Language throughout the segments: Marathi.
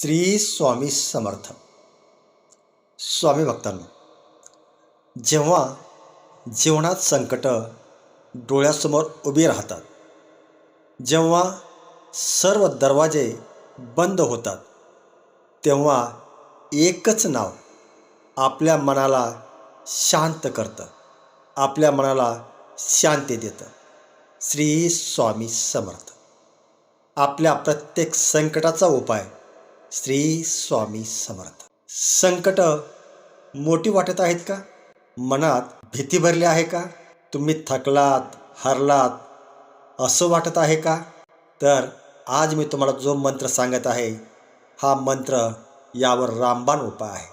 श्री स्वामी समर्थ. स्वामी भक्तांनो जेव्हा जीवनात संकट डोळ्यासमोर उभी राहतात जेव्हा सर्व दरवाजे बंद होतात तेव्हा एकच नाव आपल्या मनाला शांत करतं आपल्या मनाला शांती देतं. श्री स्वामी समर्थ. आपल्या प्रत्येक संकटाचा उपाय श्री स्वामी समर्थ. संकट मोठी वाटत आहेत का? मनात भीती भरली आहे का? तुम्ही थकलात हरलात असं वाटत आहे का? तर आज मी तुम्हाला जो मंत्र सांगत आहे हा मंत्र यावर रामबाण उपाय आहे.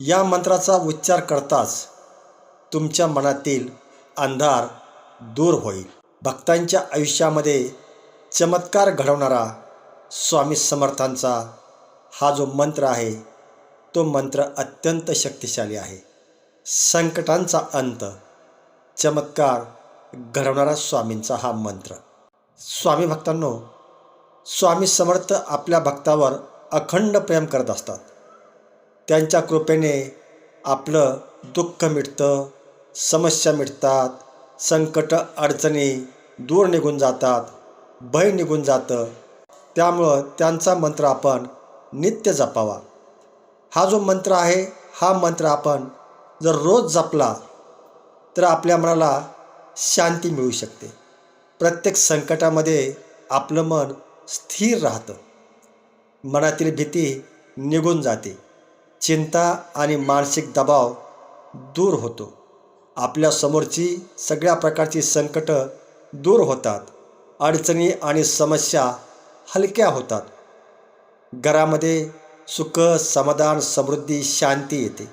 या मंत्राचा उच्चार करताच तुमच्या मनातील अंधार दूर होईल. भक्तांच्या आयुष्यामध्ये चमत्कार घडवणारा स्वामी समर्थांचा हा जो मंत्र आहे तो मंत्र अत्यंत शक्तिशाली आहे. संकटांचा अंत चमत्कार घडवणारा स्वामींचा हा मंत्र. स्वामी भक्तांनो स्वामी समर्थ आपल्या भक्तावर अखंड प्रेम करत असतात. त्यांच्या कृपेने आपलं दुःख मिटतं समस्या मिटतात संकट अडचणी दूर निघून जातात भय निघून जातं. त्यामुळं त्यांचा मंत्र आपण नित्य जपावा. हा जो मंत्र आहे हा मंत्र आपण जर रोज जपला तर आपल्या मनाला शांती मिळू शकते. प्रत्येक संकटामध्ये आपलं मन स्थिर राहतं. मनातील भीती निघून जाते. चिंता आणि मानसिक दबाव दूर होतो. आपल्यासमोरची सगळ्या प्रकारची संकटं दूर होतात. अडचणी आणि समस्या हलक्या होतात. घरामध्ये सुख समाधान समृद्धी शांती येते.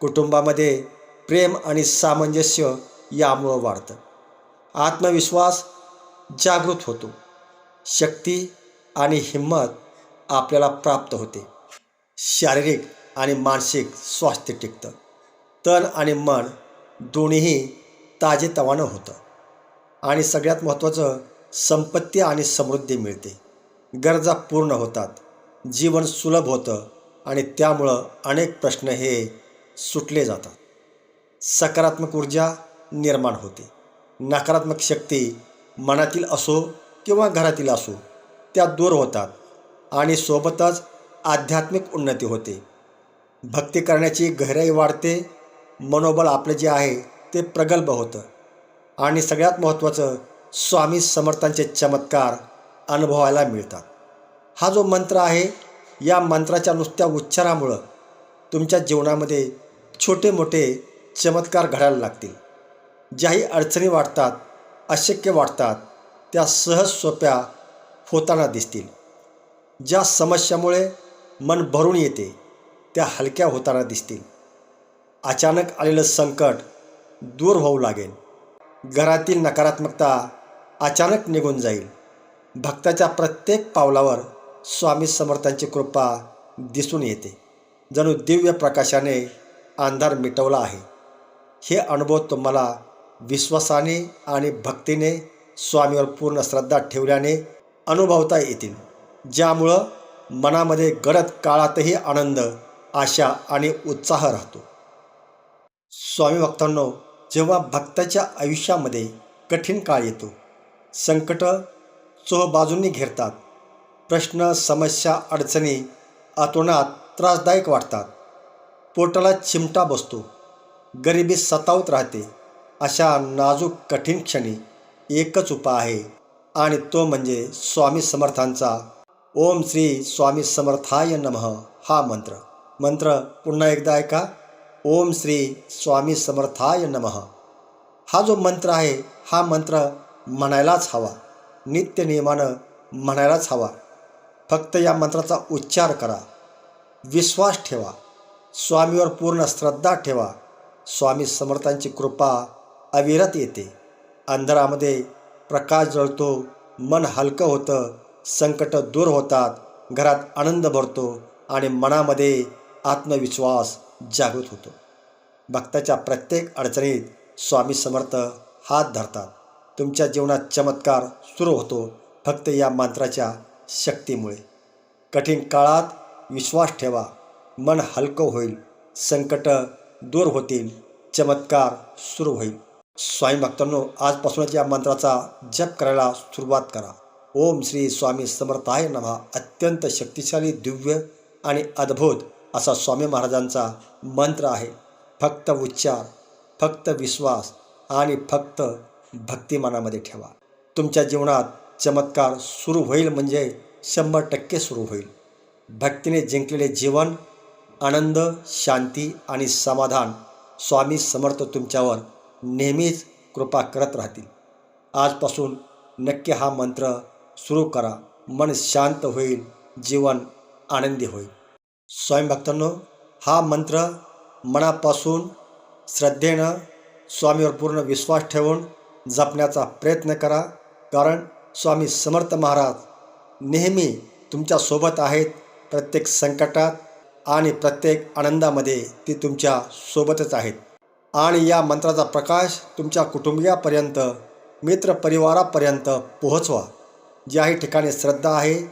कुटुंबामध्ये प्रेम आणि सामंजस्य यामुळं वाढतं. आत्मविश्वास जागृत होतो. शक्ती आणि हिंमत आपल्याला प्राप्त होते. शारीरिक आणि मानसिक स्वास्थ्य टिकतं. तन आणि मन दोन्हीही ताजेतवानं होतं. आणि सगळ्यात महत्त्वाचं संपत्ती आणि समृद्धी मिळते. गरजा पूर्ण होतात. जीवन सुलभ होतं आणि त्यामुळं अनेक प्रश्न हे सुटले जातात. सकारात्मक ऊर्जा निर्माण होते. नकारात्मक शक्ती मनातील असो किंवा घरातील असो त्या दूर होतात आणि सोबतच आध्यात्मिक उन्नती होते. भक्ती करण्याची गहराई वाढते मनोबल आपलं जे आहे ते प्रगल्भ होतं आणि सगळ्यात महत्त्वाचं स्वामी समर्थांचे चमत्कार अनुभवायला मिळतात. हा जो मंत्र आहे या मंत्राच्या नुसत्या उच्चारामुळं तुमच्या जीवनामध्ये छोटे मोठे चमत्कार घडायला लागतील. ज्याही अडचणी वाटतात अशक्य वाटतात त्या सहज सोप्या होताना दिसतील. ज्या समस्यामुळे मन भरून येते त्या हलक्या होताना दिसतील. अचानक आलेलं संकट दूर होऊ लागेल. घरातील नकारात्मकता अचानक निघून जाईल. भक्ताच्या प्रत्येक पावलावर स्वामी समर्थांची कृपा दिसून येते. जणू दिव्य प्रकाशाने अंधार मिटवला आहे. हे अनुभव तुम्हाला विश्वासाने आणि भक्तीने स्वामीवर पूर्ण श्रद्धा ठेवल्याने अनुभवता येतील. ज्यामुळं मनामध्ये गडद काळातही आनंद आशा आणि उत्साह राहतो. स्वामी भक्तांनो जेव्हा भक्ताच्या आयुष्यामध्ये कठीण काळ येतो संकट चोह बाजूंनी घेरतात. प्रश्न समस्या अडचणी आतोनात त्रासदायक वाटतात. पोटाला चिमटा बसतो. गरिबी सतावत राहते. अशा नाजूक कठीण क्षणी एकच उपाय आहे आणि तो म्हणजे स्वामी समर्थांचा ओम श्री स्वामी समर्थाय नमः हा मंत्र. मंत्र पुन्हा एकदा ऐका. ओम श्री स्वामी समर्थाय नमः. हा जो मंत्र आहे हा मंत्र म्हणायलाच हवा. नित्य नियमानं म्हणायलाच हवा. फक्त या मंत्राचा उच्चार करा. विश्वास ठेवा. स्वामीवर पूर्ण श्रद्धा ठेवा. स्वामी समर्थांची कृपा अविरत येते. अंधारामध्ये प्रकाश जळतो मन हलकं होतं संकट दूर होतात घरात आनंद भरतो आणि मनामध्ये आत्मविश्वास जागृत होतो. भक्ताच्या प्रत्येक अडचणीत स्वामी समर्थ हात धरतात. तुमच्या जीवनात चमत्कार सुरू होतो. फक्त या मंत्राच्या शक्तीमुळे. कठीण काळात विश्वास ठेवा. मन हलकं होईल. संकट दूर होतील. चमत्कार सुरू होईल. स्वामी भक्तांनो आजपासूनच या मंत्राचा जप करायला सुरुवात करा. ओम श्री स्वामी समर्थाय नभा अत्यंत शक्तिशाली दिव्य आणि अद्भुत असा स्वामी महाराजांचा मंत्र आहे. फक्त उच्चार फक्त विश्वास आणि फक्त भक्तिमानामध्ये ठेवा. तुमच्या जीवनात चमत्कार सुरू होईल म्हणजे शंभर टक्के सुरू होईल. भक्तीने जिंकलेले जीवन आनंद शांती आणि समाधान स्वामी समर्थ तुमच्यावर नेहमीच कृपा करत राहतील. आजपासून नक्की हा मंत्र सुरू करा. मन शांत होईल जीवन आनंदी होईल. स्वामी भक्तांनो हा मंत्र मनापासून श्रद्धेनं स्वामीवर पूर्ण विश्वास ठेवून जपण्याचा प्रयत्न करा. कारण स्वामी समर्थ महाराज नेहमी तुमच्यासोबत आहेत प्रत्येक संकटात आणि प्रत्येक आनंदामध्ये ती तुमच्या सोबतच आहेत. आणि या मंत्राचा प्रकाश तुमच्या कुटुंबियापर्यंत मित्रपरिवारापर्यंत पोहोचवा. ज्याही ठिकाणी श्रद्धा आहे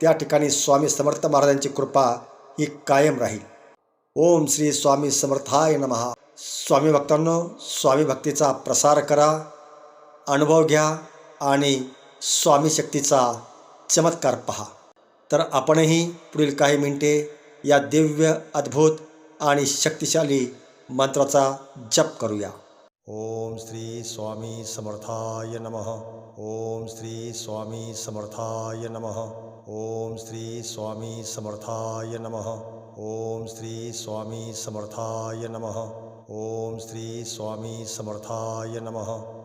त्या ठिकाणी स्वामी समर्थ महाराजांची कृपा ही कायम राहील. ओम श्री स्वामी समर्थाय नमहा. स्वामी भक्तांनो स्वामी भक्तीचा प्रसार करा अनुभव घ्या आणि स्वामी शक्तीचा चमत्कार पहा. तर आपणही पुढील काही मिनिटे या दिव्य अद्भुत आणि शक्तिशाली मंत्राचा जप करूया. ओम श्री स्वामी समर्थाय नमः. ओम श्री स्वामी समर्थाय नमः. ओम श्री स्वामी समर्थाय नमः. ओम श्री स्वामी समर्थाय नमः. ओम श्री स्वामी समर्थाय नमः.